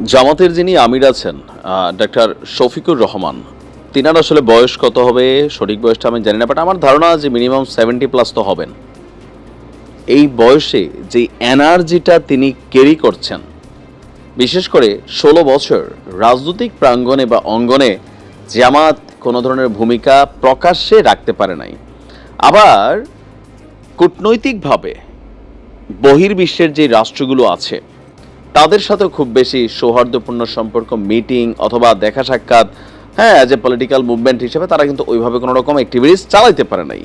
জামাতের যিনি আমির আছেন ডাক্তার শফিকুর রহমান, তিনার আসলে বয়স কত হবে? সঠিক বয়সটা আমি জানি না বাট আমার ধারণা যে মিনিমাম সেভেন্টি প্লাস তো হবেন। এই বয়সে যে এনার্জিটা তিনি ক্যারি করছেন, বিশেষ করে ষোলো বছর রাজনৈতিক প্রাঙ্গণে বা অঙ্গনে জামাত কোনো ধরনের ভূমিকা প্রকাশ্যে রাখতে পারে নাই। আবার কূটনৈতিকভাবে বহির্বিশ্বের যে রাষ্ট্রগুলো আছে তাদের সাথে খুব বেশি সৌহার্দ্যপূর্ণ সম্পর্ক মিটিং অথবা দেখা সাক্ষাৎ। হ্যাঁ অ্যাজ এ পলিটিক্যাল মুভমেন্ট হিসেবে তারা কিন্তু ওইভাবে কোনো রকম অ্যাক্টিভিটিস চালাইতে পারে নাই।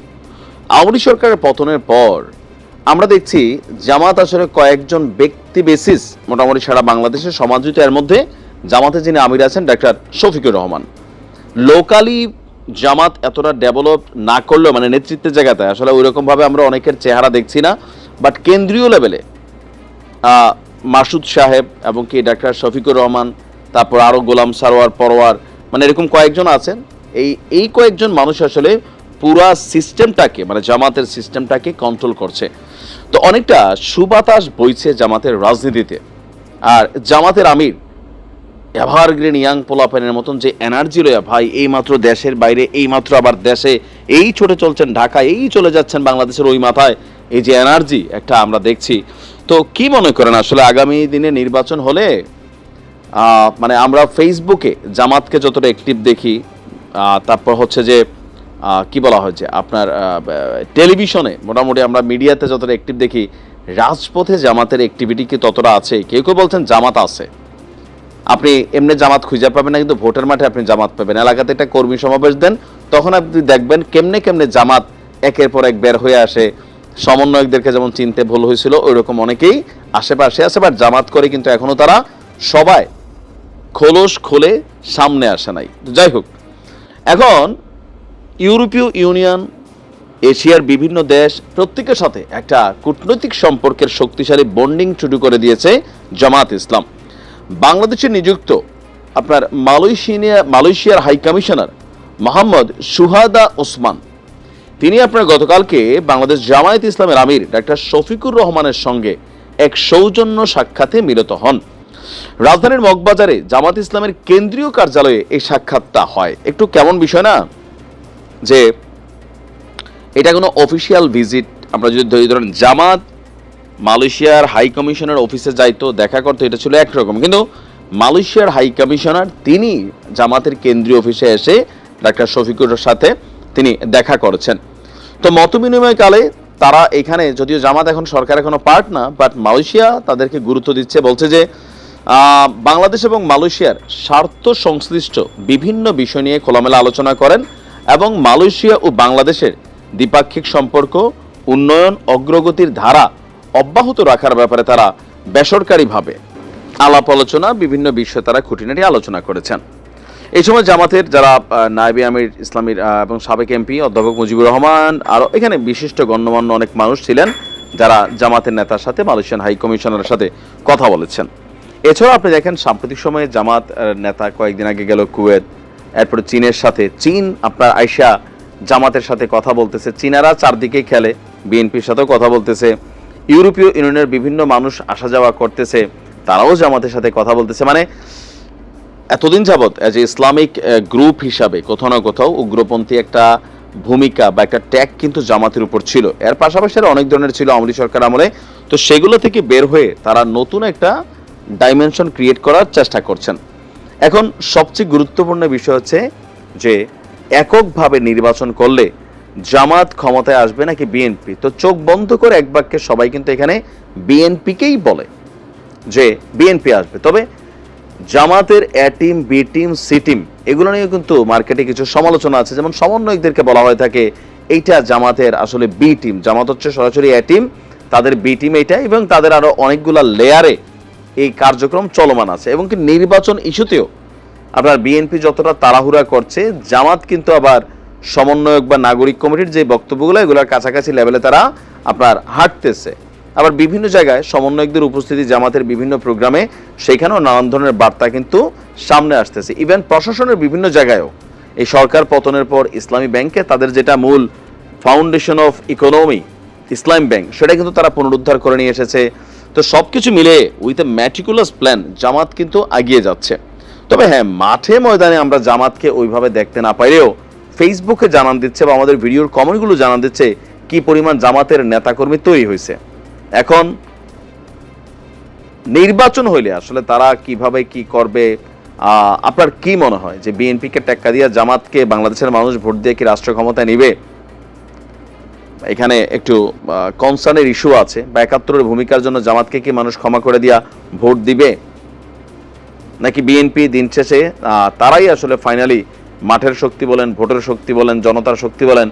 আওয়ামী সরকারের পতনের পর আমরা দেখছি জামাত আসলে কয়েকজন ব্যক্তি বেসিস মোটামুটি সারা বাংলাদেশের সমাদৃত। এর মধ্যে জামাতে যিনি আমির আছেন, ডাক্তার শফিকুর রহমান। লোকালি জামাত এতটা ডেভেলপ না করলেও মানে নেতৃত্বের জায়গাতে, আসলে ওইরকমভাবে আমরা অনেকের চেহারা দেখছি না বাট কেন্দ্রীয় লেভেলে মাসুদ সাহেব এবং কি ডাক্তার শফিকুর রহমান, তারপর আরও গোলাম সারোয়ার, পরোয়ার মানে এরকম কয়েকজন আছেন। এই এই কয়েকজন মানুষ আসলে পুরা সিস্টেমটাকে মানে জামাতের সিস্টেমটাকে কন্ট্রোল করছে। তো অনেকটা সুবাতাস বইছে জামাতের রাজনীতিতে। আর জামাতের আমির, এভারগ্রিন ইয়াং পোলাপেনের মতন যে এনার্জি লয়া ভাই এই মাত্র দেশের বাইরে এই মাত্র আবার দেশে, এই ছোটে চলছেন ঢাকা এই চলে যাচ্ছেন বাংলাদেশের ওই মাথায়, এই যে এনার্জি একটা আমরা দেখছি। তো কি মনে করেন, আসলে আগামী দিনে নির্বাচন হলে মানে আমরা ফেসবুকে জামাতকে যতটা অ্যাক্টিভ দেখি তারপর হচ্ছে যে কি বলা হয় যে, আপনার টেলিভিশনে মোটামুটি আমরা মিডিয়াতে যতটা অ্যাক্টিভ দেখি, রাজপথে জামাতের অ্যাক্টিভিটি কি ততটা আছে? কেউ কেউ বলছেন জামাত আছে। আপনি এমনি জামাত খুঁজে পাবেন না, কিন্তু ভোটের মাঠে আপনি জামাত পাবেন। এলাকাতে একটা কর্মী সমাবেশ দেন, তখন আপনি দেখবেন কেমনে কেমনে জামাত একের পর এক বের হয়ে আসে। সমন্বয়কদেরকে যেমন চিনতে ভুল হয়েছিল ওই রকম অনেকেই আশেপাশে আছে বাট জামাত করে কিন্তু এখনও তারা সবাই খোলস খোলে সামনে আসে নাই। যাই হোক, এখন ইউরোপীয় ইউনিয়ন, এশিয়ার বিভিন্ন দেশ প্রত্যেকের সাথে একটা কূটনৈতিক সম্পর্কের শক্তিশালী বন্ডিং শুরু করে দিয়েছে জামাত ইসলাম। বাংলাদেশে নিযুক্ত আপনার মালয়েশিয়া, মালয়েশিয়ার high commissioner Mohammad Suhada Osman তিনি আপনার গতকালকে বাংলাদেশ জামায়াত ইসলামের আমির ডাক্তার শফিকুর রহমানের সঙ্গে এক সৌজন্য সাক্ষাতে মিলিত হন। রাজধানীর মগবাজারে জামাত ইসলামের কেন্দ্রীয় কার্যালয়ে এই সাক্ষাৎটা হয়। একটু কেমন বিষয় না? যে এটা কোনো অফিসিয়াল ভিজিট। আমরা যদি ধরি, ধরেন জামাত মালয়েশিয়ার হাই কমিশনার অফিসে যাইতো, দেখা করতো, এটা ছিল একরকম কিন্তু মালয়েশিয়ার হাই কমিশনার, তিনি জামাতের কেন্দ্রীয় অফিসে এসে ডাক্তার শফিকুরের সাথে তিনি দেখা করেছেন। তো মত বিনিময়কালে তারা এখানে, যদিও জামাত এখন সরকার এখনও পার্ট না বাট মালয়েশিয়া তাদেরকে গুরুত্ব দিচ্ছে, বলছে যে বাংলাদেশ এবং মালয়েশিয়ার স্বার্থ সংশ্লিষ্ট বিভিন্ন বিষয় নিয়ে খোলামেলা আলোচনা করেন এবং মালয়েশিয়া ও বাংলাদেশের দ্বিপাক্ষিক সম্পর্ক, উন্নয়ন, অগ্রগতির ধারা অব্যাহত রাখার ব্যাপারে তারা বেসরকারিভাবে আলাপ আলোচনা, বিভিন্ন বিষয়ে তারা খুঁটিনাটি আলোচনা করেছেন। এই সময় জামাতের যারা আহ, আমির ইসলামীর এবং সাবেক এমপি অধ্যাপক মুজিবুর রহমান আরও এখানে বিশিষ্ট গণ্যমান্য অনেক মানুষ ছিলেন যারা জামাতের নেতার সাথে মালয়েশিয়ান হাই কমিশনারের সাথে কথা বলেছেন। এছাড়াও আপনি দেখেন সাম্প্রতিক সময়ে জামাত নেতা কয়েকদিন আগে গেল কুয়েত এরপরে চীনের সাথে। চীন আপনার আইসা জামাতের সাথে কথা বলতেছে। চীনারা চারদিকে খেলে বিএনপির সাথেও কথা বলতেছে। ইউরোপীয় ইউনিয়নের বিভিন্ন মানুষ আসা যাওয়া করতেছে তারাও জামাতের সাথে কথা বলতেছে। মানে এতদিন যাবৎ অ্যাজ এ ইসলামিক গ্রুপ হিসাবে কোথাও না কোথাও উগ্রপন্থী একটা ভূমিকা বা একটা ট্যাগ কিন্তু জামাতের উপর ছিল। এর পাশাপাশি অনেক ধরনের ছিল আমলি সরকার আমলে। তো সেগুলো থেকে বের হয়ে তারা নতুন একটা ডাইমেনশন ক্রিয়েট করার চেষ্টা করছেন। এখন সবচেয়ে গুরুত্বপূর্ণ বিষয় হচ্ছে যে, এককভাবে নির্বাচন করলে জামাত ক্ষমতায় আসবে নাকি বিএনপি তো চোখ বন্ধ করে এক বাক্যে সবাই কিন্তু এখানে বিএনপিকেই বলে যে বিএনপি আসবে। তবে জামাতের A team, B team, C team, এগুলো নিয়ে কিন্তু মার্কেটে কিছু সমালোচনা আছে। যেমন সমন্বয়কদেরকে বলা হয়ে থাকে, এইটা জামাতের আসলে বি টিম। জামাত হচ্ছে সরাসরি এ টিম, তাদের বি টিম এইটা এবং তাদের আরও অনেকগুলা লেয়ারে এই কার্যক্রম চলমান আছে। এবং কি নির্বাচন ইস্যুতেও আপনার বিএনপি যতটা তাড়াহুড়া করছে, জামাত কিন্তু আবার সমন্বয়ক বা নাগরিক কমিটির যে বক্তব্যগুলো, এগুলোর কাছাকাছি লেভেলে তারা আপনার হাঁটতেছে। আবার বিভিন্ন জায়গায় সমন্বয়কদের উপস্থিতি, জামাতের বিভিন্ন প্রোগ্রামে সেখানেও নানান ধরনের বার্তা কিন্তু সামনে আসতেছে। ইভেন প্রশাসনের বিভিন্ন জায়গায়ও এই সরকার পতনের পর ইসলামী ব্যাংকে তাদের যেটা মূল foundation of economy Islam bank, সেটা কিন্তু তারা পুনরুদ্ধার করে নিয়ে এসেছে। তো সব কিছু মিলে with a meticulous plan Jamaat কিন্তু এগিয়ে যাচ্ছে। তবে হ্যাঁ মাঠে ময়দানে আমরা জামাতকে ওইভাবে দেখতে না পাইলেও ফেসবুকে জানান দিচ্ছে বা আমাদের ভিডিওর কমেন্টগুলো জানান দিচ্ছে কি পরিমাণ জামাতের নেতাকর্মী তৈরি হয়েছে। এখন নির্বাচন হইলে আসলে তারা কীভাবে কি করবে আপনার কি মনে হয় যে বিএনপিকে টেক্কা দিয়ে জামাতকে বাংলাদেশের মানুষ ভোট দিয়ে কি রাষ্ট্র ক্ষমতায় নিবে? এখানে একটু কনসার্নের ইস্যু আছে। বা একাত্তরের ভূমিকার জন্য জামাতকে কি মানুষ ক্ষমা করে দিয়া ভোট দিবে? নাকি বিএনপি দিন শেষে তারাই আসলে ফাইনালি মাঠের শক্তি বলেন, ভোটের শক্তি বলেন, জনতার শক্তি বলেন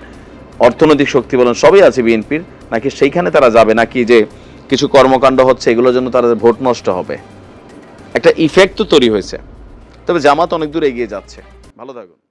অর্থনৈতিক শক্তি বলেন, সবই আছে বিএনপির, নাকি সেইখানে তারা যাবে, নাকি যে কিছু কর্মকাণ্ড হচ্ছে, এগুলোর জন্য তাদের ভোট নষ্ট হবে? একটা ইফেক্ট তো তৈরি হয়েছে। তবে জামাত অনেক দূর এগিয়ে যাচ্ছে। ভালো থাকুন।